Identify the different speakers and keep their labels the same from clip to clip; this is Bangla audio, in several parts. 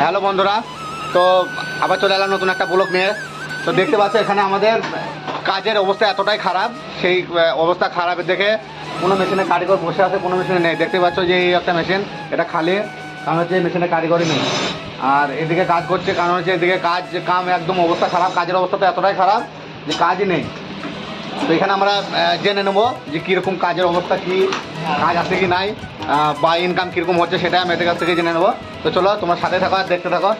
Speaker 1: হ্যালো বন্ধুরা, তো আবার চলে এলাম নতুন একটা ব্লগ নিয়ে। তো দেখতে পাচ্ছ এখানে আমাদের কাজের অবস্থা এতটাই খারাপ, সেই অবস্থা খারাপের দেখে কোনো মেশিনে কারিগর বসে আছে, কোনো মেশিনে নেই। দেখতে পাচ্ছ যে এই একটা মেশিন এটা খালি, কারণ হচ্ছে মেশিনে কারিগরই নেই। আর এদিকে কাজ করছে, কারণ হচ্ছে এদিকে কাজ, কাম একদম অবস্থা খারাপ, কাজের অবস্থা তো এতটাই খারাপ যে কাজই নেই। তো এখানে আমরা জেনে নেব যে কীরকম কাজের অবস্থা কি কাজ আছে কি নাই বা ইনকাম কীরকম হচ্ছে সেটা আমি এদের কাছ থেকে জেনে নেব। তো চলো তোমার সাথে থাকো আর দেখতে থাকো।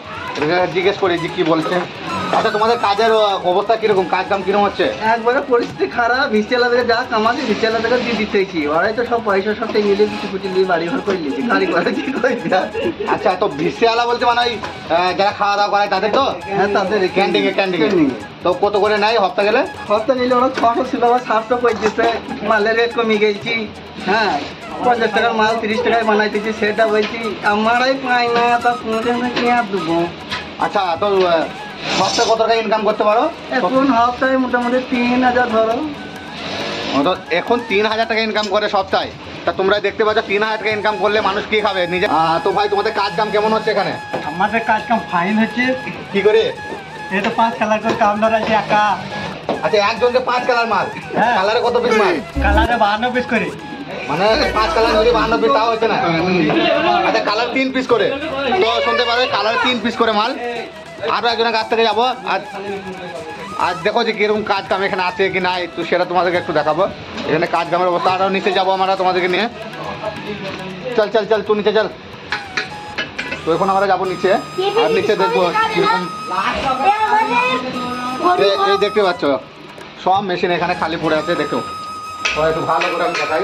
Speaker 1: জিজ্ঞেস করি যে কী বলছে। আচ্ছা তোমাদের কাজের অবস্থা কীরকম? কাজ কাম কীরকম হচ্ছে?
Speaker 2: একবারে পরিস্থিতি খারাপ। ভিসেলা থেকে যা কামাতে ভিসেলা থেকে দিয়ে দিতেছি। ওরাই তো সব পয়সা সব মিলে কিছু কিছু দিয়ে বাড়ি ঘর করে নিয়েছি। গাড়ি করে কি
Speaker 1: আচ্ছা তো ভিসিওয়ালা বলছে মানে ওই যারা খাওয়া দাওয়া করে তাদের তো?
Speaker 2: হ্যাঁ তাদের
Speaker 1: ক্যান্টিনে। ক্যান্টিনে। তো কত করে নেয় হপ্তা গেলে?
Speaker 2: সপ্তাহ নিলে ওরা ছশো ছিল আবার সাতশো দিচ্ছে মালের রেট কমে গেছি। হ্যাঁ পঞ্চাশ টাকার মাল তিরিশ টাকায় বানাইতেছি সেটা বলছি আমারাই পাই না তা পৌঁছে না কি আর দেবো?
Speaker 1: আচ্ছা তো সপ্তাহে কত টাকা ইনকাম করতে পারো?
Speaker 2: এখন হপ্তাহে মোটামুটি তিন হাজার ধরো।
Speaker 1: তো এখন তিন হাজার টাকা ইনকাম করে সপ্তাহে। তা তোমরা দেখতে পাচ্ছ তিন হাজার টাকা ইনকাম করলে মানুষ কি খাবে? নিজে তো ভাই তোমাদের কাজ কাম কেমন হচ্ছে এখানে?
Speaker 3: আমাদের কাজ কাম ফাইন হচ্ছে।
Speaker 1: কি করে?
Speaker 3: তো পাঁচ কালার করে কাউন্টার আছে একা।
Speaker 1: আচ্ছা একজনকে পাঁচ কালার মাল
Speaker 3: হ্যাঁ।
Speaker 1: কালারে কত পিস মাল
Speaker 3: কালারে বাহান্ন পিস করে।
Speaker 1: মানে পাঁচ কালার যদি বাহান্ন পিস তাও হচ্ছে না? আচ্ছা কালার তিন পিস করে। তো শুনতে পারবে কালার তিন পিস করে মাল। আরও একজনের কাছ থেকে যাব। আর আর দেখো যে কীরকম কাজ কাম এখানে আছে কি নাই তো সেটা তোমাদেরকে একটু দেখাবো। এখানে কাজ কামের অবস্থা আরও নিচে যাব আমরা তোমাদেরকে নিয়ে। চল চল চল তুই নিচে চল। তো এখন আমরা যাব নিচে। আর নিচে দেখব এ- এই দেখতে পাচ্ছ সব মেশিন এখানে খালি পড়ে আছে দেখো। একটু ভালো করে আমি দেখাই।